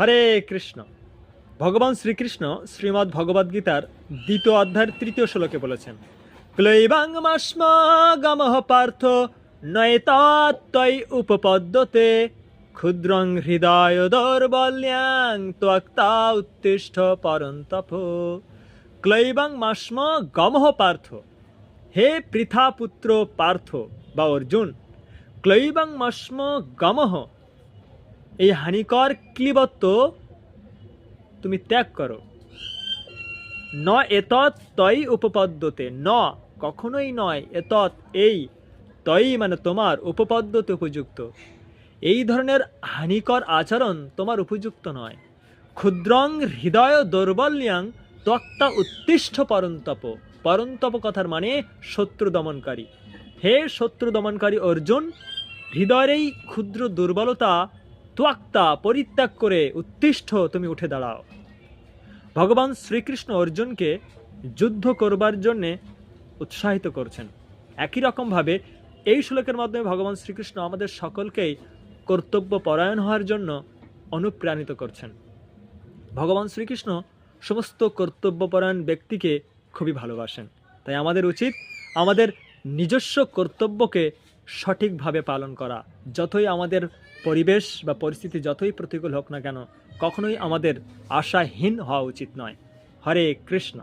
হরে কৃষ্ণ। ভগবান শ্রীকৃষ্ণ শ্রীমদ্ ভগবদ্গীতার দ্বিতীয় অধ্যায়ের তৃতীয় শ্লোকে বলেছেন, ক্লৈবাং মাস্ম গমহ পার্থ নয়তাত্তৈ উপপদ্যতে, ক্ষুদ্রং হৃদয় দৌর্বল্যাং ত্বক্তা উত্তিষ্ঠ পরন্তপ। ক্লৈবাং মাস্ম গমহ পার্থ। হে পৃথাপুত্র পার্থ বা অর্জুন, ক্লৈবাং মাস্ম গমহ এই হানিকর ক্লিবত্ব তুমি ত্যাগ করো। ন এতৎ তৈ উপপদ্যতে, ন কখনোই নয় এতৎ এই তৈ মানে তোমার উপপদ্যতে উপযুক্ত। এই ধরনের হানিকর আচরণ তোমার উপযুক্ত নয়। ক্ষুদ্রং হৃদয় দৌর্বল্যাং ত্বক্তা উত্তিষ্ঠ পরন্তপ। পরন্তপ কথার মানে শত্রু দমনকারী। হে শত্রু দমনকারী অর্জুন, হৃদয়ের এই ক্ষুদ্র দুর্বলতা তোয়াক্তা পরিত্যাগ করে উত্তিষ্ঠ তুমি উঠে দাঁড়াও। ভগবান শ্রীকৃষ্ণ অর্জুনকে যুদ্ধ করবার জন্যে উৎসাহিত করছেন। একই রকমভাবে এই শ্লোকের মাধ্যমে ভগবান শ্রীকৃষ্ণ আমাদের সকলকেই কর্তব্য পরায়ণ হওয়ার জন্য অনুপ্রাণিত করছেন। ভগবান শ্রীকৃষ্ণ সমস্ত কর্তব্যপরায়ণ ব্যক্তিকে খুবই ভালোবাসেন। তাই আমাদের উচিত আমাদের নিজস্ব কর্তব্যকে সঠিকভাবে পালন করা। যতই আমাদের পরিবেশ বা পরিস্থিতি যতই প্রতিকূল হোক না কেন, কখনোই আমাদের আশাহীন হওয়া উচিত নয়। হরে কৃষ্ণ।